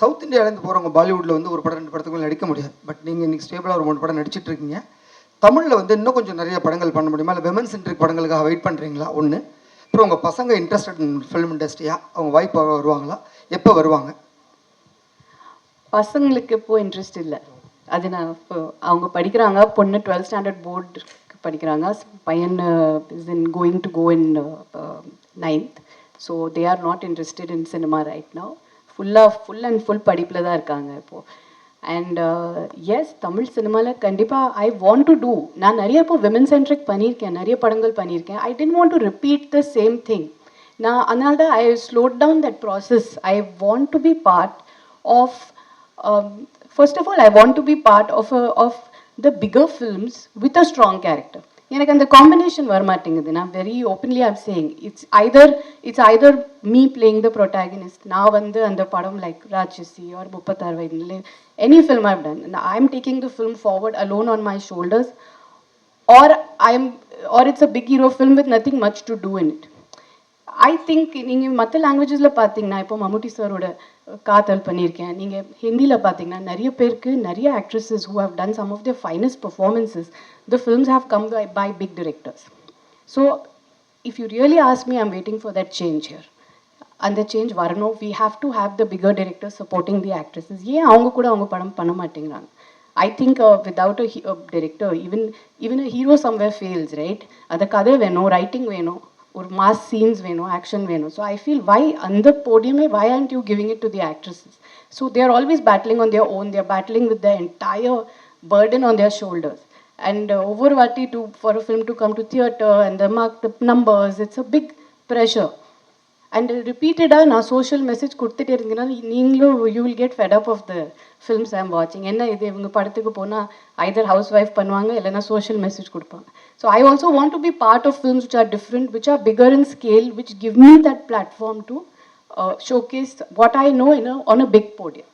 South இந்தியாவிலேருந்து போகிறவங்க பாலிவுட்டில் வந்து ஒரு படம் ரெண்டு படத்துக்குள்ள நடிக்க முடியாது. பட் நீங்கள் இன்னைக்கு ஸ்டேபிளாக ஒரு மூணு படம் நடிச்சிட்டு இருக்கீங்க தமிழில் வந்து இன்னும் கொஞ்சம் நிறைய படங்கள் பண்ண முடியுமா? இல்லை விமன் சென்ட்ரிக் படங்களுக்காக வெயிட் பண்ணுறீங்களா ஒன்று அப்புறம் உங்கள் பசங்க இன்ட்ரெஸ்டட் இன் ஃபிலிம் இண்டஸ்ட்ரியா அவங்க வாய்ப்பு வருவாங்களா? எப்போ வருவாங்க? பசங்களுக்கு இப்போ இன்ட்ரெஸ்ட் இல்லை. அது நான் இப்போ அவங்க படிக்கிறாங்க. பொண்ணு டுவெல்த் ஸ்டாண்டர்ட் போர்டு படிக்கிறாங்க. பையன் is in going to go in ninth so they are not interested in cinema right now ஃபுல்லாக ஃபுல் அண்ட் ஃபுல் படிப்பில் தான் இருக்காங்க இப்போது அண்ட் எஸ் தமிழ் சினிமாவில் கண்டிப்பாக ஐ வாண்ட் டு டூ நான் நிறைய இப்போ விமன் சென்ட்ரிக் பண்ணியிருக்கேன் நிறைய படங்கள் பண்ணியிருக்கேன். I tend want to repeat the same thing நான் அதனால தான் I slowed down that process I want to be part of first of all I want to be part of of the bigger films with a strong character. எனக்கு அந்த combination வரமாட்டேங்குது. நான் very openly I'm saying it's either it's either me playing the protagonist நான் வந்து அந்த படம் like Raatchasi or முப்பத்தாறு வயதுல any film I've done I am taking the film forward alone on my shoulders or I am or it's a big hero film with nothing much to do in it I think நீங்கள் மற்ற லாங்குவேஜஸில் பார்த்தீங்கன்னா இப்போ மம்முட்டி சாரோட காதல் பண்ணியிருக்கேன். நீங்கள் ஹிந்தியில் பார்த்தீங்கன்னா நிறைய பேருக்கு நிறைய actresses who have done some of the finest performances the films have come by by big directors so if you really ask me I'm waiting for that change here அந்த சேஞ்ச் வரணும். We have to have the bigger director supporting the actresses ஏன் அவங்க கூட அவங்க படம் பண்ண மாட்டேங்கிறாங்க? I think without a director even even a hero somewhere fails right அந்த கதை வேணும் ரைட்டிங் வேணும். ஒரு மாஸ் சீன்ஸ் வேணும் ஆக்ஷன் வேணும் ஸோ ஐ ஃபீல் வை அந்த போடியமே why and you giving it to the actresses so they are always battling on their own they're battling with the entire burden on their shoulders. And uh, ஒவ்வொரு வாட்டி to for a film to come to theatre and the mark the numbers, it's a big pressure. And ரிப்பீட்டடாக நான் social message கொடுத்துட்டே இருந்தீங்கன்னா நீங்களும் you will get fed up of the films I'm வாட்சிங் என்ன இது? இவங்க படத்துக்கு போனால் ஐதர் ஹவுஸ் ஒய்ஃப் பண்ணுவாங்க இல்லைன்னா சோஷியல் மெசேஜ் கொடுப்பாங்க. So I also want to be part of films which are different which are bigger in scale which give me that platform to showcase what I know in on a big podium